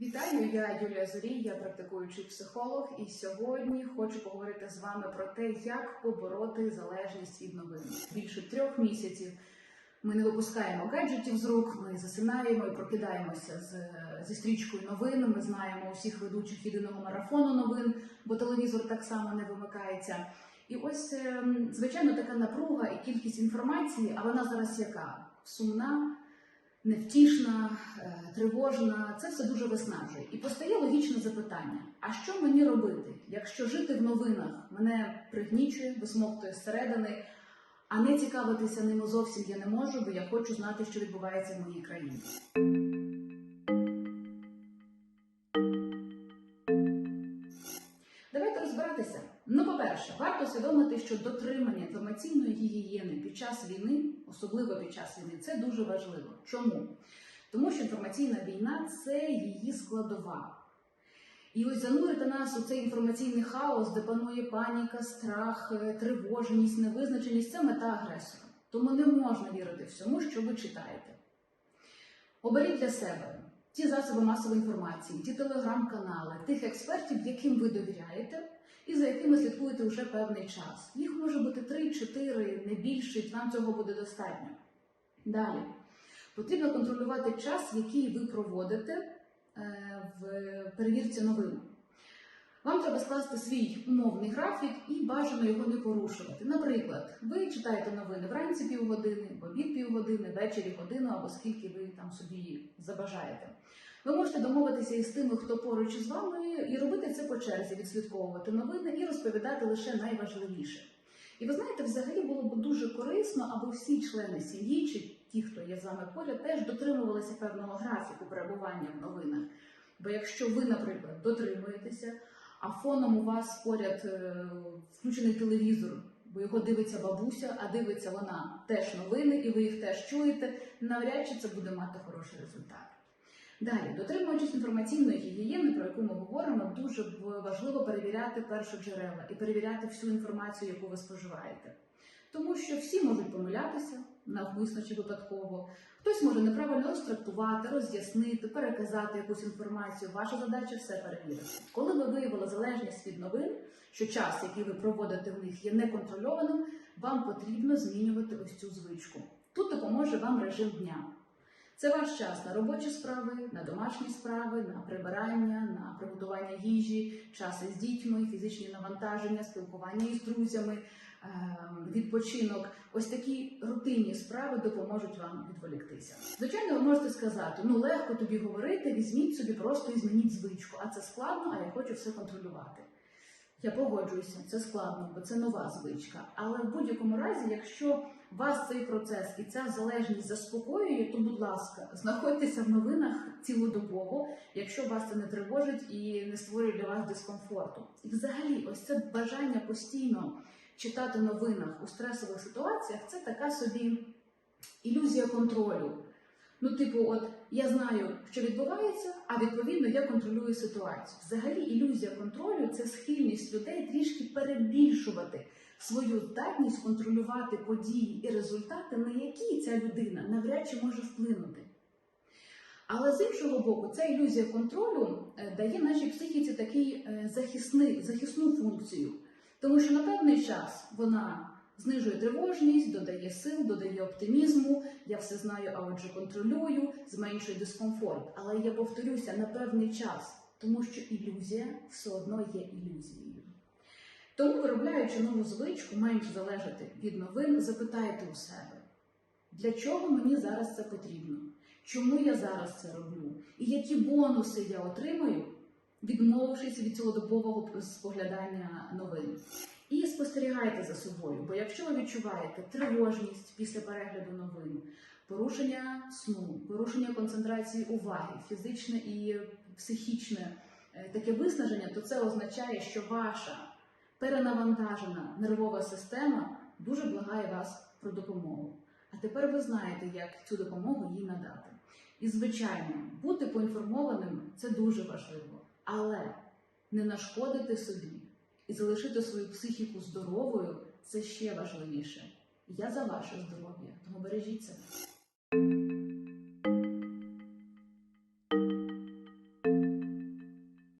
Вітаю, я Юлія Зорій, я практикуючий психолог, і сьогодні хочу поговорити з вами про те, як побороти залежність від новин. Більше трьох місяців ми не випускаємо гаджетів з рук, ми засинаємо і прокидаємося з, зі стрічкою новин. Ми знаємо усіх ведучих єдиного марафону новин, бо телевізор так само не вимикається. І ось, ем, звичайно, така напруга і кількість інформації, а вона зараз яка? Сумна, невтішна, е, тривожна. Це все дуже виснажує. І постає логічне запитання: а що мені робити, якщо жити в новинах мене пригнічує, висмоктує зсередини, а не цікавитися ними зовсім я не можу, бо я хочу знати, що відбувається в моїй країні. Давайте розбиратися. Ну, по-перше, варто усвідомити, що дотримання інформаційної гігієни під час війни, особливо під час війни, це дуже важливо. Чому? Тому що інформаційна війна це її складова. І ось занурити нас у цей інформаційний хаос, де панує паніка, страх, е, тривожність, невизначеність це мета агресора. Тому не можна вірити всьому, що ви читаєте. Оберіть для себе ті засоби масової інформації, ті телеграм-канали, тих експертів, яким ви довіряєте, і за якими слідкуєте вже певний час. Їх може бути 3-4, не більше, вам цього буде достатньо. Далі. Потрібно контролювати час, який ви проводите е, в перевірці новин. Вам треба скласти свій умовний графік і бажано його не порушувати. Наприклад, ви читаєте новини вранці півгодини, в обід півгодини, ввечері годину або скільки ви там собі забажаєте. Ви можете домовитися із тими, хто поруч із вами, і робити це по черзі, відслідковувати новини і розповідати лише найважливіше. І ви знаєте, взагалі було б дуже корисно, аби всі члени сім'ї, чи ті, хто є з вами поряд, теж дотримувалися певного графіку перебування в новинах. Бо якщо ви, наприклад, дотримуєтеся, а фоном у вас поряд е, включений телевізор, бо його дивиться бабуся, а дивиться вона теж новини, і ви їх теж чуєте, навряд чи це буде мати хороший результат. Далі, дотримуючись інформаційної гігієни, про яку ми говоримо, дуже важливо перевіряти першоджерела і перевіряти всю інформацію, яку ви споживаєте. Тому що всі можуть помилятися навмисно чи випадково. Хтось може неправильно розтрактувати, роз'яснити, переказати якусь інформацію. Ваша задача все перевірити. Коли ви виявили залежність від новин, що час, який ви проводите в них, є неконтрольованим, вам потрібно змінювати ось цю звичку. Тут допоможе вам режим дня. Це ваш час на робочі справи, на домашні справи, на прибирання, на приготування їжі, час із дітьми, фізичні навантаження, спілкування із друзями, ем, відпочинок. Ось такі рутинні справи допоможуть вам відволіктися. Звичайно, ви можете сказати: ну легко тобі говорити, візьміть собі просто і змініть звичку, а це складно, а я хочу все контролювати. Я погоджуюся, це складно, бо це нова звичка. Але в будь-якому разі, якщо вас цей процес і ця залежність заспокоює, то, будь ласка, знаходьтеся в новинах цілодобово, якщо вас це не тривожить і не створює для вас дискомфорту. І взагалі, ось це бажання постійно читати новинах у стресових ситуаціях це така собі ілюзія контролю. Ну, типу, от я знаю, що відбувається, а відповідно я контролюю ситуацію. Взагалі, ілюзія контролю це схильність людей трішки перебільшувати свою здатність контролювати події і результати, на які ця людина навряд чи може вплинути. Але з іншого боку, ця ілюзія контролю е, дає нашій психіці такий е, захисний, захисну функцію, тому що на певний час вона знижує тривожність, додає сил, додає оптимізму. Я все знаю, а отже контролюю, зменшує дискомфорт. Але я повторюся на певний час, тому що ілюзія все одно є ілюзією. Тому, виробляючи нову звичку, менше залежати від новин, запитайте у себе, для чого мені зараз це потрібно? Чому я зараз це роблю? І які бонуси я отримаю, відмовившись від цілодобового споглядання новин? І спостерігайте за собою, бо якщо ви відчуваєте тривожність після перегляду новин, порушення сну, порушення концентрації уваги, фізичне і психічне е, таке виснаження, то це означає, що ваша перенавантажена нервова система дуже благає вас про допомогу. А тепер ви знаєте, як цю допомогу їй надати. І, звичайно, бути поінформованим це дуже важливо, але не нашкодити собі і залишити свою психіку здоровою це ще важливіше. Я за ваше здоров'я, тому бережіть себе.